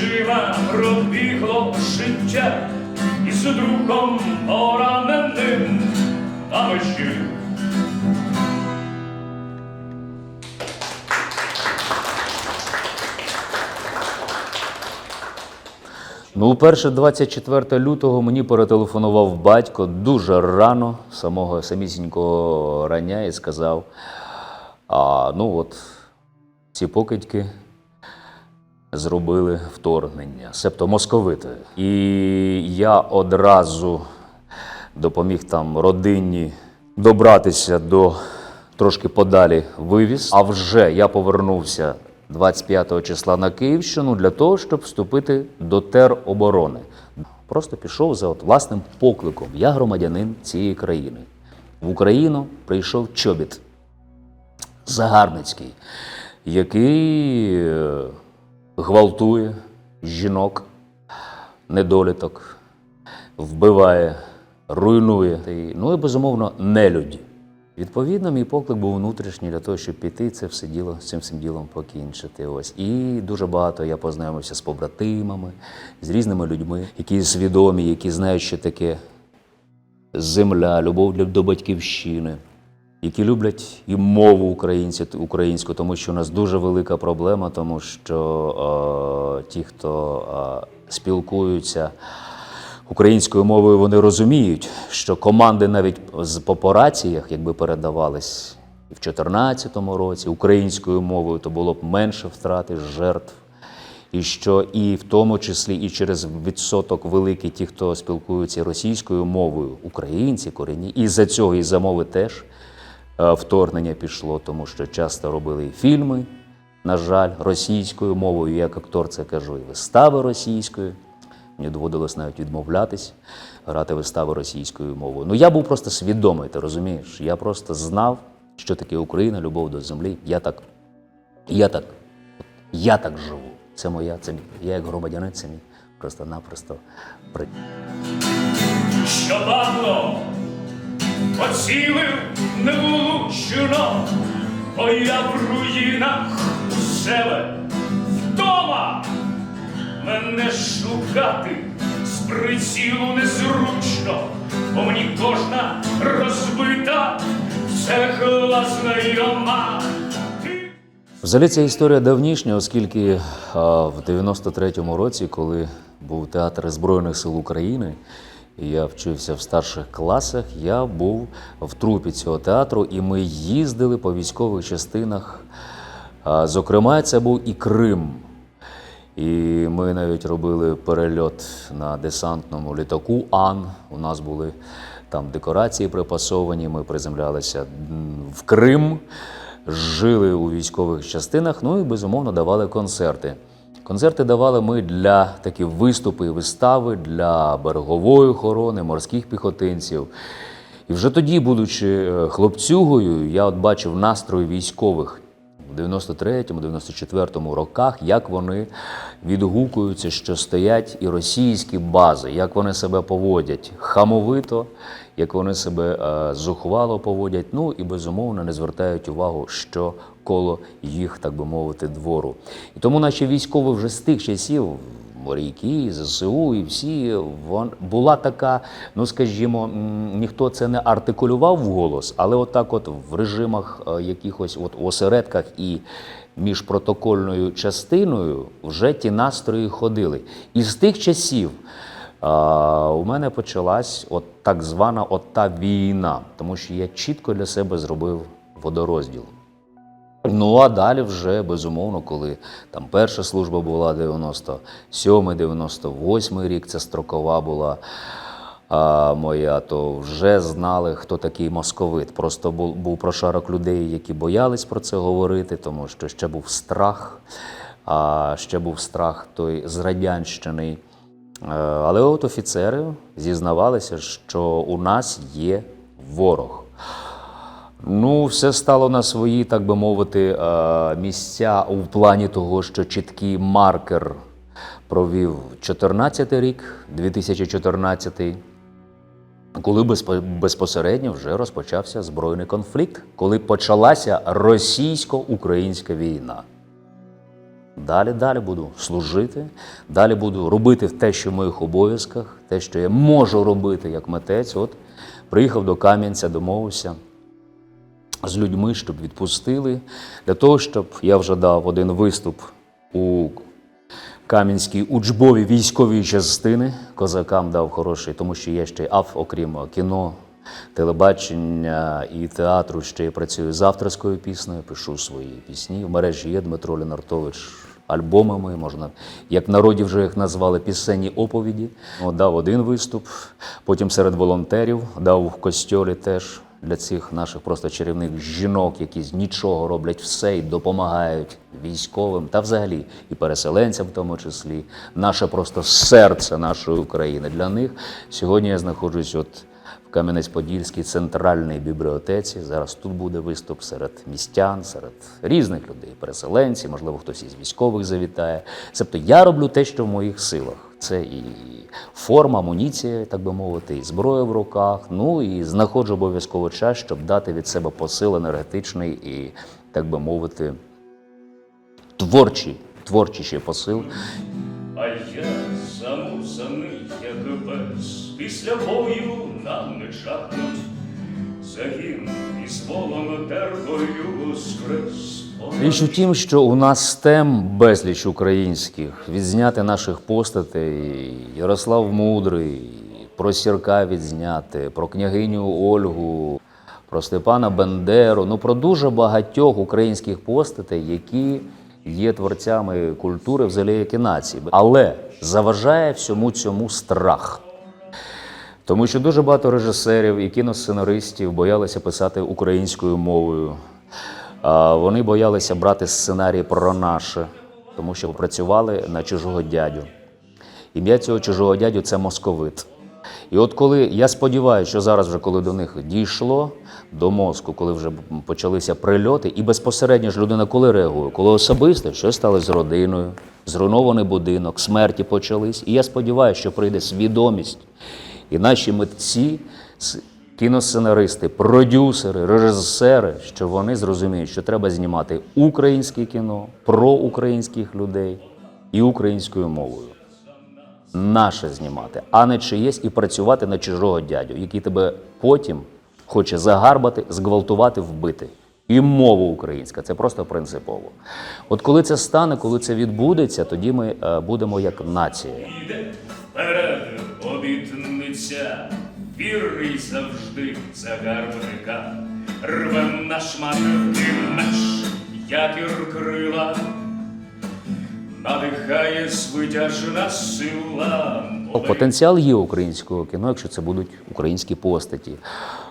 очима пробігло життя із другом пораненим на межі. Ну, уперше 24 лютого мені перетелефонував батько дуже рано, самого самісінького рання, і сказав: а ну от ці покидьки зробили вторгнення, себто московити. І я одразу допоміг там родині добратися до трошки подалі вивіз. А вже я повернувся 25 числа на Київщину для того, щоб вступити до тероборони. Просто пішов за от власним покликом. Я громадянин цієї країни. В Україну прийшов чобіт Загарбницький, який е, гвалтує жінок, недоліток, вбиває, руйнує. Ну і безумовно, нелюдь. Відповідно, мій поклик був внутрішній для того, щоб піти це все діло з цим всім ділом покінчити. Ось і дуже багато я познайомився з побратимами, з різними людьми, які свідомі, які знають, що таке земля, любов до батьківщини, які люблять і мову українці, українську, тому що у нас дуже велика проблема, тому що е, ті, хто е, спілкуються українською мовою, вони розуміють, що команди навіть по по раціях, якби передавались в 2014 році українською мовою, то було б менше втрати, жертв. І що і в тому числі і через відсоток великий ті, хто спілкуються російською мовою, українці корінні, і за цього і за мови теж вторгнення пішло, тому що часто робили фільми, на жаль, російською мовою. Як актор це кажу, і вистави російською. Мені доводилось навіть відмовлятись, грати вистави російською мовою. Ну я був просто свідомий, ти розумієш? Я просто знав, що таке Україна, любов до землі. Я так, я так, я так живу. Це моя, це мій. Я як громадянин, це мій просто-напросто що поцілив невлучно, бо я в руїнах у себе вдома. Мене шукати з прицілу незручно, бо мені кожна розбита цегла знайома. Взагалі ця історія давнішня, оскільки а, в 93-му році, коли був театр Збройних сил України, я вчився в старших класах, я був в трупі цього театру, і ми їздили по військових частинах. Зокрема, це був і Крим. І ми навіть робили перельот на десантному літаку Ан. У нас були там декорації припасовані. Ми приземлялися в Крим, жили у військових частинах. Ну і безумовно давали концерти. Концерти давали ми для такі виступи і вистави для берегової охорони, морських піхотинців. І вже тоді, будучи е, хлопцюгою, я от бачив настрої військових у 93-му, 94-му роках, як вони відгукуються, що стоять і російські бази, як вони себе поводять хамовито, як вони себе е, зухвало поводять. Ну і безумовно не звертають увагу, що коло їх, так би мовити, двору. І тому наші військові вже з тих часів. Моряки, ЗСУ і всі вон була така, ну скажімо, ніхто це не артикулював вголос, але отак, от в режимах е, якихось от осередках і між протокольною частиною вже ті настрої ходили. І з тих часів а, у мене почалась от так звана от та війна, тому що я чітко для себе зробив водорозділ. Ну а далі вже безумовно, коли там перша служба була 97 98 рік, це строкова була а, моя, то вже знали, хто такий московит. Просто був, був прошарок людей, які боялись про це говорити, тому що ще був страх, а ще був страх той з радянщини. Е, Але от офіцери зізнавалися, що у нас є ворог. Ну, все стало на свої, так би мовити, е, місця у плані того, що чіткий маркер провів 14 рік, 2014, коли безпосередньо вже розпочався збройний конфлікт, коли почалася російсько-українська війна. Далі, далі буду служити, далі буду робити те, що в моїх обов'язках, те, що я можу робити як митець. От приїхав до Кам'янця, домовився з людьми, щоб відпустили, для того, щоб я вже дав один виступ у Кам'янській учбовій військовій частини. Козакам дав хороший, тому що я ще ав, окрім кіно, телебачення і театру, ще й працюю з авторською піснею, пишу свої пісні. В мережі є Дмитро Ленартович. Альбомами можна, як народі вже їх назвали пісенні оповіді. Дав один виступ, потім серед волонтерів дав в костьолі теж для цих наших просто чарівних жінок, які з нічого роблять все і допомагають військовим та взагалі і переселенцям, в тому числі, наше просто серце нашої України. Для них сьогодні я знаходжусь от в Кам'янець-Подільській центральній бібліотеці. Зараз тут буде виступ серед містян, серед різних людей, переселенців, можливо, хтось із військових завітає. Тобто я роблю те, що в моїх силах. Це і форма, амуніція, так би мовити, і зброя в руках. Ну і знаходжу обов'язково час, щоб дати від себе посил енергетичний і, так би мовити, творчий, творчий ще посил. А я замусаний, як пес, після бою нам не чахнуть. Загін із волонтеркою воскрес. Річ у тім, що у нас тем безліч українських. Відзняти наших постатей, Ярослав Мудрий, про Сірка відзняти, про княгиню Ольгу, про Степана Бендеру, ну про дуже багатьох українських постатей, які є творцями культури взагалі як і нації. Але заважає всьому цьому страх. Тому що дуже багато режисерів і кіносценаристів боялися писати українською мовою. Вони боялися брати сценарій про наше, тому що працювали на чужого дядю. Ім'я цього чужого дядю це московит. І от коли я сподіваюся, що зараз, вже коли до них дійшло до мозку, коли вже почалися прильоти, і безпосередньо ж людина коли реагує, коли особисто щось сталося з родиною, зруйнований будинок, смерті почались. І я сподіваюся, що прийде свідомість, і наші митці, кіносценаристи, продюсери, режисери, що вони зрозуміють, що треба знімати українське кіно про українських людей і українською мовою наше знімати, а не чиєсь і працювати на чужого дядю, який тебе потім хоче загарбати, зґвалтувати, вбити. І мова українська це просто принципово. От коли це стане, коли це відбудеться, тоді ми е, будемо як нація. Обітниця, вірний завжди загарбника, рвем на шмати і меч, якір крила, надихає свитяжна сила. Потенціал є українського кіно, якщо це будуть українські постаті.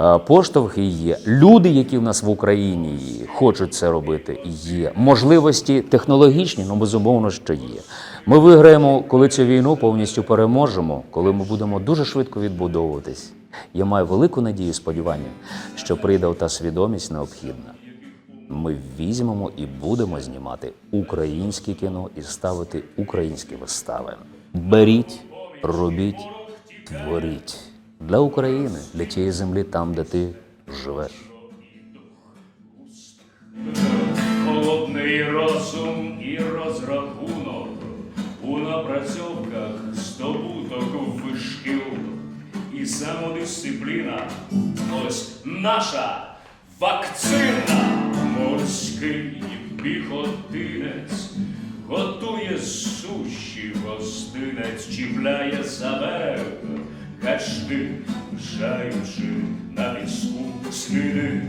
Е, Поштовхи є. Люди, які в нас в Україні є, хочуть це робити, є. Можливості технологічні, ну безумовно, що є. Ми виграємо, коли цю війну повністю переможемо, коли ми будемо дуже швидко відбудовуватись. Я маю велику надію, сподівання, що прийде та свідомість необхідна. Ми візьмемо і будемо знімати українське кіно і ставити українські вистави. Беріть, робіть, творіть для України, для тієї землі, там, де ти живеш. Холодний розум і розрахунок у напрацьовках здобуток вишкіл і самодисципліна. Ось наша вакцина. Морський піхотинець готує суші, гостинець чіпляє за кашти, жаючи на піску сліди